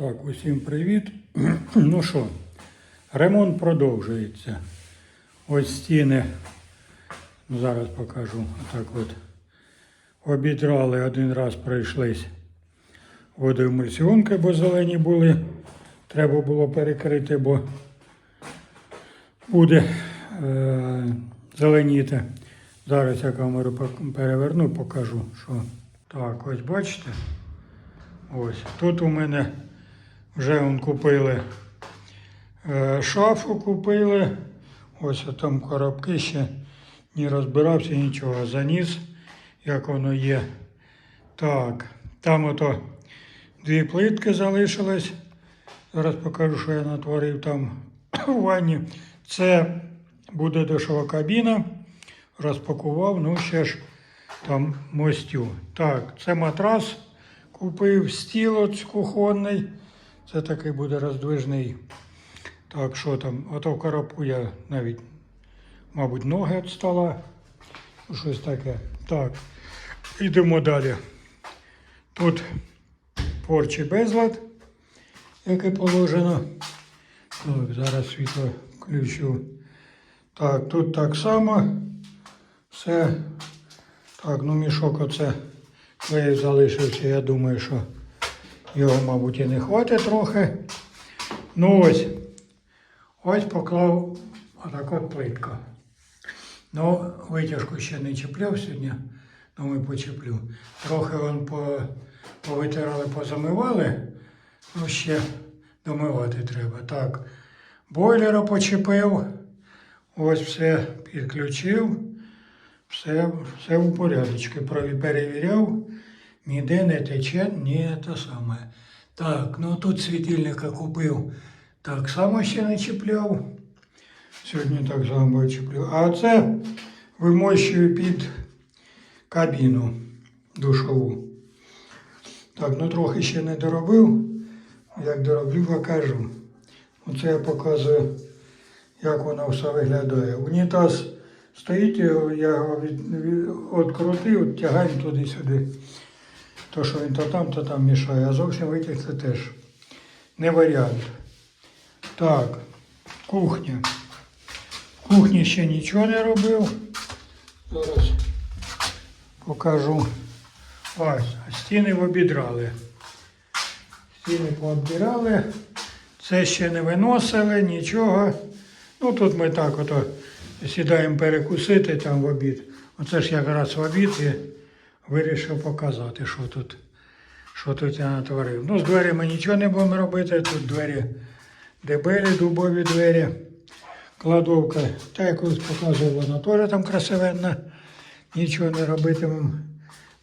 Так, усім привіт. Ну що, ремонт продовжується. Ось стіни, ну, зараз покажу. Отак от. Обідрали один раз пройшлись водоемульсіонки, бо зелені були. Треба було перекрити, бо буде е, зеленіти. Зараз я камеру переверну, покажу, що. Так, ось бачите. Ось. Тут у мене вже он, купили е, шафу купили. Ось там коробки ще не розбирався нічого. Заніс, як воно є. Так, там ото дві плитки залишились. Зараз покажу, що я натворив там у ванні. Це буде душова кабіна. Розпакував, ну ще ж там мостю. Так, це матрас. Купив стіл кухонний. Це такий буде роздвижний. Так, що там? Ото в коробку я навіть, мабуть, ноги від стола. Щось таке. Так, йдемо далі. Тут порчі безлад, як і положено. Так, зараз світло включу. Так, тут так само. Все. Так, ну мішок оце клею залишився. Я думаю, що його, мабуть, і не хватить трохи. Ну ось. Ось поклав отак от плитка. Ну, витяжку ще не чіпляв сьогодні, думаю, почеплю. Трохи вон по, повитирали, позамивали. Ну, ще домивати треба. Так, бойлера почепив. Ось все підключив. Все, все у порядочку. Перевіряв, ніде не тече, ні те саме. Так, ну тут світильника купив. Так само ще не чіпляв. Сьогодні так само чіплю. А це вимощую під кабіну душову. Так, ну трохи ще не доробив. Як дороблю, покажу. Оце я показую, як воно все виглядає. Унітаз стоїть, я його від, від, відкрутив, тягаємо туди-сюди. То, що він то там, то там мішає, а зовсім витягти теж не варіант. Так, кухня. В кухні ще нічого не робив. Зараз покажу. Ось, стіни обідрали. Стіни пообдирали. Це ще не виносили, нічого. Ну тут ми так ото сідаємо перекусити там в обід. Оце ж якраз в обід і вирішив показати, що тут, що тут я натворив. Ну, з дверима нічого не будемо робити. Тут двері дебелі, дубові двері. Кладовка, та я колись показував, вона теж там красивенна. Нічого не робитимемо.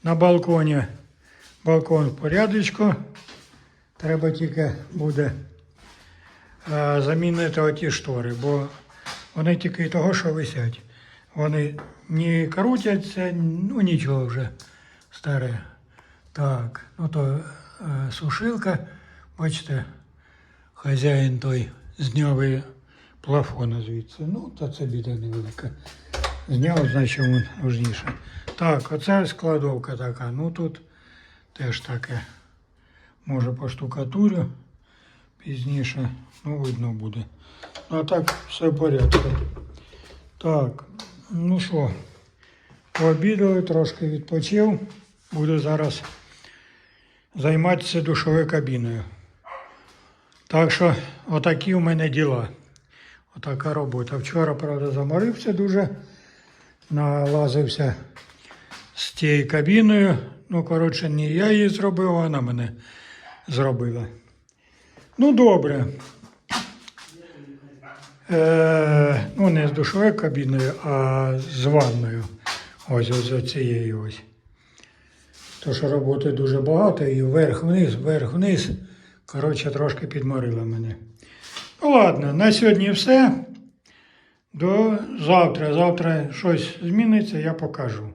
На балконі. Балкон в порядочку. Треба тільки буде е, замінити оті штори, бо вони тільки того, що висять. Вони не крутяться, ну нічого вже старе. Так, ну то е, сушилка, бачите, хазяїн той зняв і плафона звідси. Ну, та це біда невелика. Зняв, значить нужніше. Так, оце складовка така. Ну тут теж таке. Може по штукатурю пізніше, ну видно буде. Ну а так все в порядку. Так, ну що, пообідали, трошки відпочив. Буду зараз займатися душовою кабіною. Так що отакі у мене діла. Отака робота. Вчора, правда, заморився дуже, налазився з тією кабіною. Ну, коротше, не я її зробив, а вона мене зробила. Ну, добре. Е, ну, не з душовою кабіною, а з ванною. Ось ось цією ось. То, що роботи дуже багато, і вверх-вниз, вверх-вниз. Коротше, трошки підморила мене. Ну ладно, на сьогодні все. До завтра. Завтра щось зміниться, я покажу.